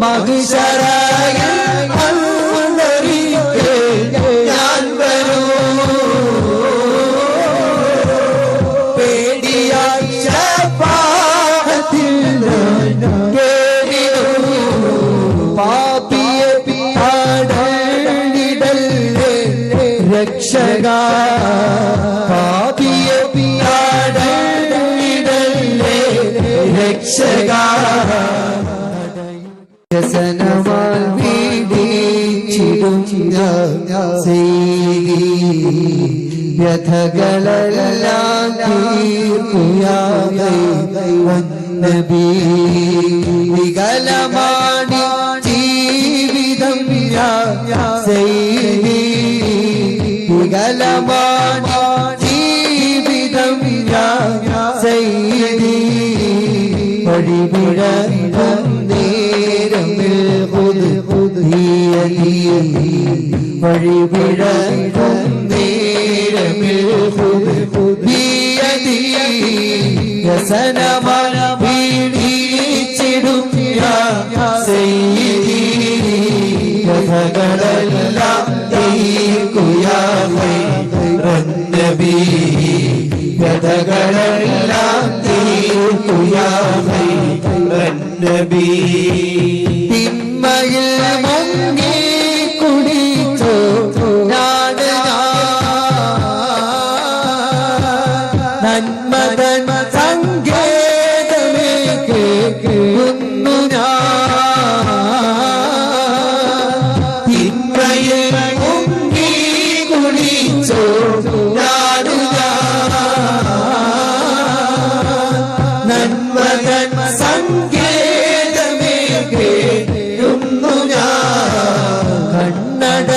മഹിഷരായ ഞാൻ വരൂ പേടിയായി കേറിടൂ പാപിയെ പാടണിടല്ലേ രക്ഷക പാപിയെ പാടണിടല്ലേ രക്ഷക വീടിച്ചിടും വ്യഥകളെല്ലാം തീർക്കുയാവേ നബി വികലമാണി ജീവിതം ചെയ്തി വികലമാണി ജീവിതം ചെയ്തി വഴിപിഴക്കും വഴിപിഴക്കും നേരമിൽ വ്യസനമല ചെയ്തി കഥകളെല്ലാം തീർക്കുയാമേ നബി കഥകളെല്ലാം തീർക്കുയാമേ നബി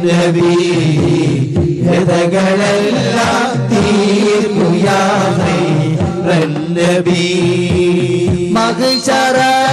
നബി കഥകളെല്ലാം തീർക്കുയാമേ നബി മഹിഷറാകെ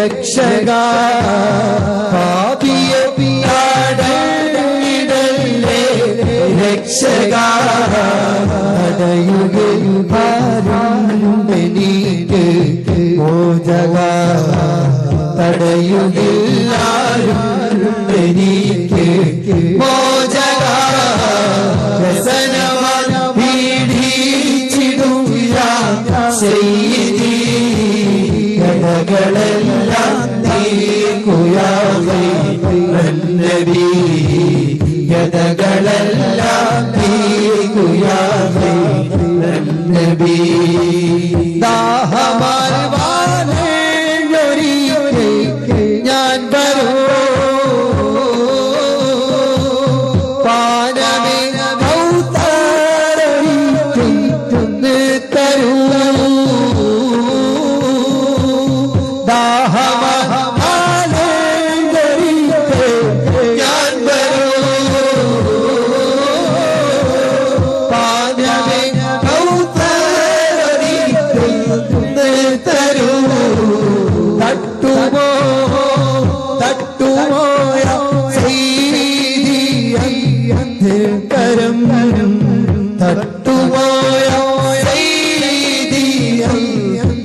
രക്ഷക. പാപിയെ പാടണിടല്ലേ രക്ഷക. തടയുകയുകാരുണ്ടെനിക്ക് മോചക. തടയുകയാരുണ്ടെനിക്ക് മോചക നബി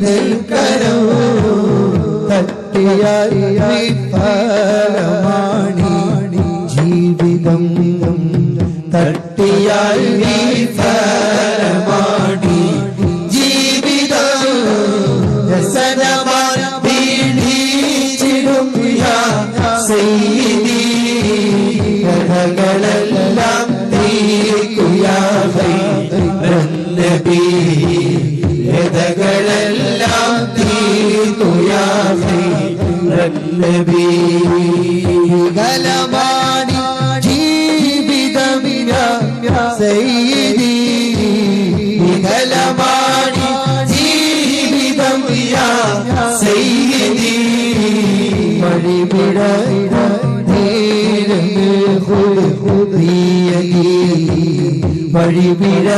നിൽക്കരോ തട്ടിയായി ഫലമാണി ജീവിതം തട്ടിയായി ഫലമാണി ജീവിതം രസനമാർ പീഡിച്ചിടും സൈനി കഥകളെ നബി കലമാണി ജീവിതമിന സയ്യിദി. വികലമാണി ജീവിതം സൈദി വഴിപിട വഴിപിട